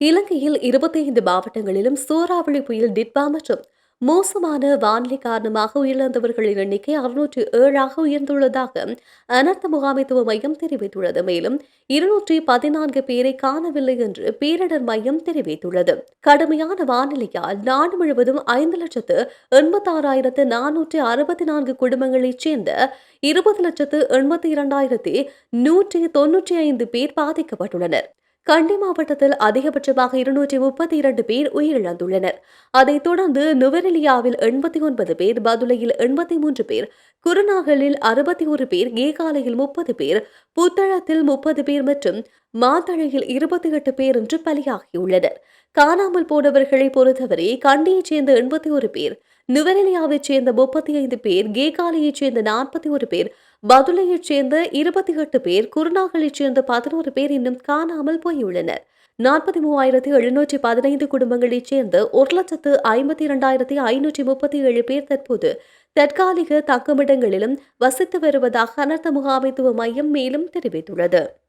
இலங்கையில் இருபத்தைந்து மாவட்டங்களிலும் சூறாவளி புயல் டிட்பா மற்றும் மோசமான வானிலை காரணமாக உயிரிழந்தவர்களின் எண்ணிக்கை அறுநூற்று ஏழாக உயர்ந்துள்ளதாக அனர்த்த முகாமைத்துவ மையம் தெரிவித்துள்ளது. மேலும் இருநூற்றி பதினான்கு பேரை காணவில்லை என்று பேரிடர் மையம் தெரிவித்துள்ளது. கடுமையான வானிலையால் நாடு முழுவதும் ஐந்து லட்சத்து எண்பத்தாறாயிரத்து நானூற்று அறுபத்தி நான்கு குடும்பங்களைச் சேர்ந்த இருபது லட்சத்து எண்பத்தி இரண்டாயிரத்தி நூற்றி தொன்னூற்றி ஐந்து பேர் பாதிக்கப்பட்டுள்ளனர். கண்டி மாவட்டத்தில் அதிகபட்சமாக இருநூற்றி முப்பத்தி இரண்டு பேர் உயிரிழந்துள்ளனர். அதைத் தொடர்ந்து நுவரெலியாவில் எண்பத்தி ஒன்பது பேர் பதுளையில் எண்பத்தி மூன்று பேர் குருநாகலில் அறுபத்தி ஒரு பேர் கேகாலையில் முப்பது பேர் புத்தளத்தில் முப்பது பேர் மற்றும் மாத்தழையில் இருபத்தி எட்டு பேர் என்று பலியாகியுள்ளனர். காணாமல் போனவர்களை பொறுத்தவரை கண்டியைச் சேர்ந்த எண்பத்தி ஒரு பேர் நுவரெலியாவைச் சேர்ந்த முப்பத்தி ஐந்து பேர் கேகாலையைச் சேர்ந்த நாற்பத்தி ஒரு பேர் பதுளையைச் சேர்ந்த இருபத்தி எட்டு பேர் குருநாகலைச் சேர்ந்த பதினோரு பேர் இன்னும் காணாமல் போயுள்ளனர். நாற்பத்தி மூவாயிரத்தி எழுநூற்றி பதினைந்து குடும்பங்களைச் சேர்ந்த ஒரு லட்சத்து ஐம்பத்தி இரண்டாயிரத்தி ஐநூற்றி முப்பத்தி ஏழு பேர் தற்போது தற்காலிக தங்குமிடங்களிலும் வசித்து வருவதாக அனர்த்த முகாமைத்துவ மையம் மேலும் தெரிவித்துள்ளது.